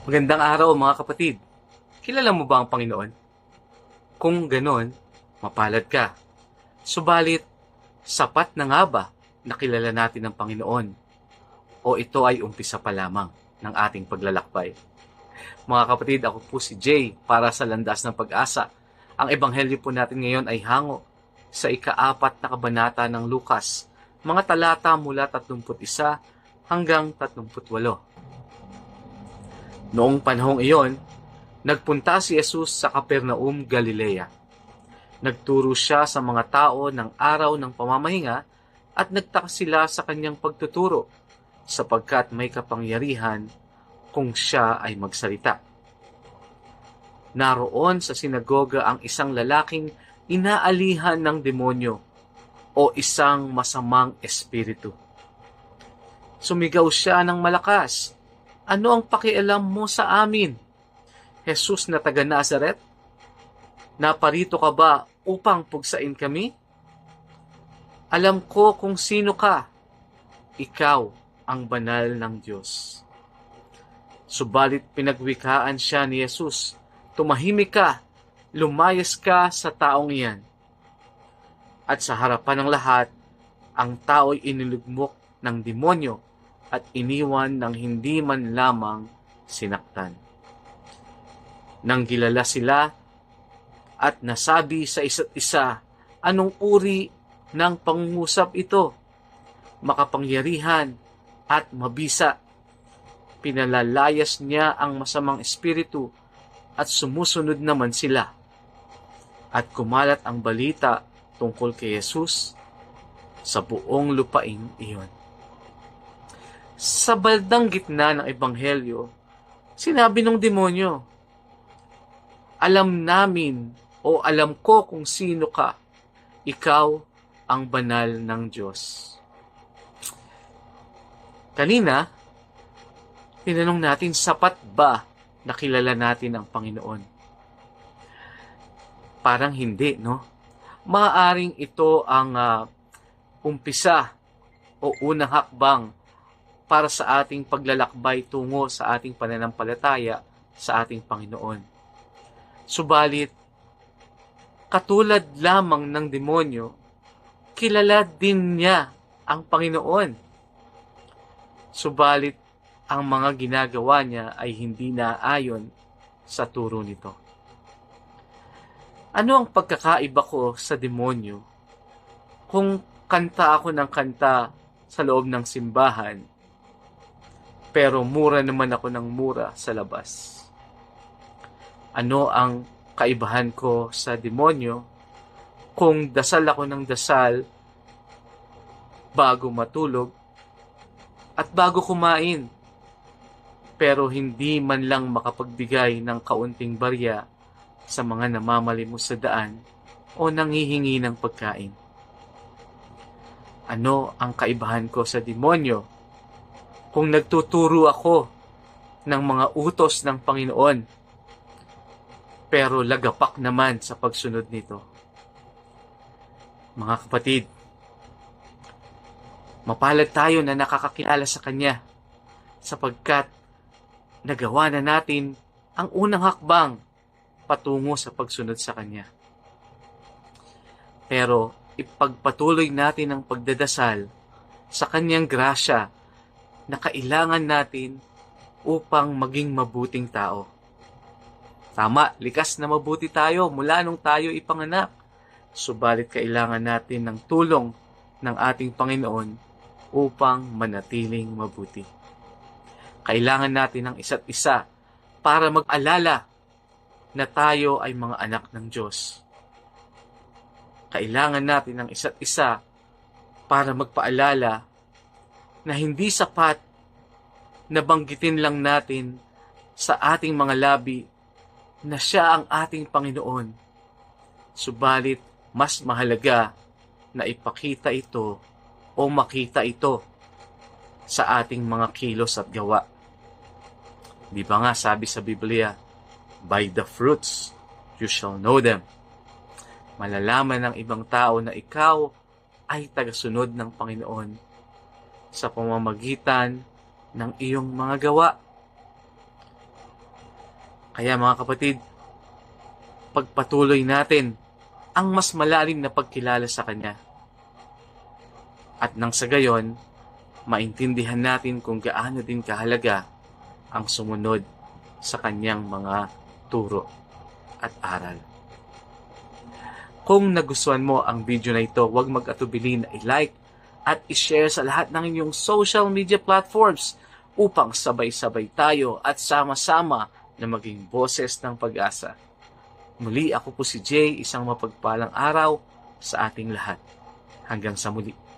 Magandang araw mga kapatid. Kilala mo ba ang Panginoon? Kung ganon, mapalad ka. Subalit, sapat na nga ba na kilala natin ang Panginoon? O ito ay umpisa pa lamang ng ating paglalakbay? Mga kapatid, ako po si Jay para sa Landas ng Pag-asa. Ang ebanghelyo po natin ngayon ay hango sa ikaapat na kabanata ng Lukas, mga talata mula 31 hanggang 38. Noong panahong iyon, nagpunta si Jesus sa Capernaum, Galilea. Nagturo siya sa mga tao ng araw ng pamamahinga at nagtaka sila sa kanyang pagtuturo sapagkat may kapangyarihan kung siya ay magsalita. Naroon sa sinagoga ang isang lalaking inaalihan ng demonyo o isang masamang espiritu. Sumigaw siya ng malakas, Ano ang pakialam mo sa amin? Jesus na taga Nazaret? Naparito ka ba upang pugsain kami? Alam ko kung sino ka. Ikaw ang banal ng Diyos. Subalit pinagwikaan siya ni Jesus, Tumahimik ka, lumayas ka sa taong iyan. At sa harapan ng lahat, ang tao'y inilugmok ng demonyo at iniwan ng hindi man lamang sinaktan. Nang gilala sila at nasabi sa isa't isa, anong uri ng pangungusap ito? Makapangyarihan at mabisa. Pinalalayas niya ang masamang espiritu at sumusunod naman sila. At kumalat ang balita tungkol kay Jesus sa buong lupaing iyon. Sa baldang gitna ng ebanghelyo, sinabi ng demonyo, Alam namin o alam ko kung sino ka, ikaw ang banal ng Diyos. Kanina, tinanong natin sapat ba na kilala natin ang Panginoon? Parang hindi, no? Maaring ito ang ah, umpisa o unang hakbang para sa ating paglalakbay tungo sa ating pananampalataya sa ating Panginoon. Subalit, katulad lamang ng demonyo, kilala din niya ang Panginoon. Subalit, ang mga ginagawa niya ay hindi naayon sa turo nito. Ano ang pagkakaiba ko sa demonyo kung kanta ako ng kanta sa loob ng simbahan pero mura naman ako ng mura sa labas? Ano ang kaibahan ko sa demonyo kung dasal ako ng dasal bago matulog at bago kumain pero hindi man lang makapagbigay ng kaunting barya sa mga namamalimos sa daan o nanghihingi ng pagkain. Ano ang kaibahan ko sa demonyo kung nagtuturo ako ng mga utos ng Panginoon pero lagapak naman sa pagsunod nito? Mga kapatid, mapalad tayo na nakakakilala sa Kanya sapagkat nagawa na natin ang unang hakbang patungo sa pagsunod sa Kanya. Pero ipagpatuloy natin ang pagdadasal sa Kanyang grasya na kailangan natin upang maging mabuting tao. Tama, likas na mabuti tayo mula nung tayo ipanganak. Subalit kailangan natin ng tulong ng ating Panginoon upang manatiling mabuti. Kailangan natin ng isa't isa para mag-alala na tayo ay mga anak ng Diyos. Kailangan natin ng isa't isa para magpaalala na hindi sapat na banggitin lang natin sa ating mga labi na siya ang ating Panginoon. Subalit, mas mahalaga na ipakita ito o makita ito sa ating mga kilos at gawa. Di ba nga sabi sa Biblia, By the fruits you shall know them. Malalaman ng ibang tao na ikaw ay tagasunod ng Panginoon sa pamamagitan ng iyong mga gawa. Kaya mga kapatid, pagpatuloy natin ang mas malalim na pagkilala sa Kanya. At nang sa gayon, maintindihan natin kung gaano din kahalaga ang sumunod sa Kanyang mga turo at aral. Kung nagustuhan mo ang video na ito, huwag mag-atubili na i-like at i-share sa lahat ng inyong social media platforms upang sabay-sabay tayo at sama-sama na maging boses ng pag-asa. Muli ako po si Jay, isang mapagpalang araw sa ating lahat. Hanggang sa muli.